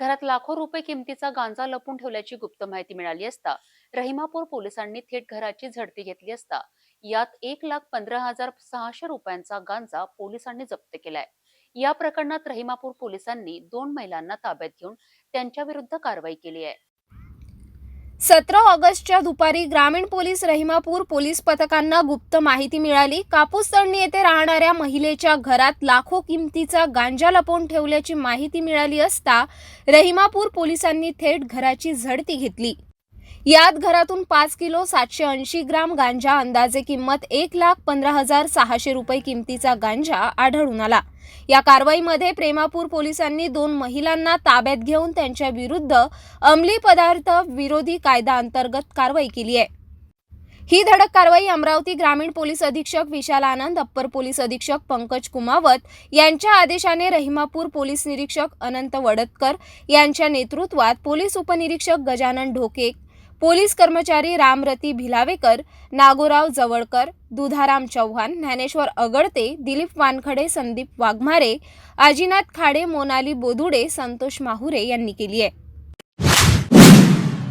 घरात लाखो रुपये किमतीचा गांजा लपून ठेवल्याची गुप्त माहिती मिळाली असता रहिमापूर पोलिसांनी थेट घराची झडती घेतली असता यात एक लाख पंधरा हजार सहाशे रुपयांचा गांजा पोलिसांनी जप्त केलाय. या प्रकरणात रहिमापूर पोलिसांनी दोन महिलांना ताब्यात घेऊन त्यांच्या विरुद्ध कारवाई केली आहे. सतरा ऑगस्टच्या दुपारी ग्रामीण पोलीस रहिमापूर पोलीस पथकांना गुप्त माहिती मिळाली. कापूस तळणी येथे राहणाऱ्या महिलेच्या घरात लाखो किमतीचा गांजा लपवून ठेवल्याची माहिती मिळाली असता रहिमापूर पोलिसांनी थेट घराची झडती घेतली. यात घरातून पाच किलो सातशे ऐंशी ग्राम गांजा अंदाजे किंमत एक लाख पंधरा हजार सहाशे रुपये किमतीचा गांजा आढळून आला. या कारवाईमध्ये प्रेमापूर पोलिसांनी दोन महिलांना ताब्यात घेऊन त्यांच्या विरुद्ध अंमली पदार्थ विरोधी कायदा अंतर्गत कारवाई केली आहे. ही धडक कारवाई अमरावती ग्रामीण पोलीस अधीक्षक विशाल आनंद अप्पर पोलीस अधीक्षक पंकज कुमावत यांच्या आदेशाने रहिमापूर पोलीस निरीक्षक अनंत वडतकर यांच्या नेतृत्वात पोलीस उपनिरीक्षक गजानन ढोके पोलीस कर्मचारी रामरती भिलावेकर नागोराव जवळकर दुधाराम चव्हाण ज्ञानेश्वर अगडते दिलीप वानखडे संदीप वाघमारे आजीनाथ खाडे मोनाली बोधुडे संतोष माहुरे यांनी केली आहे.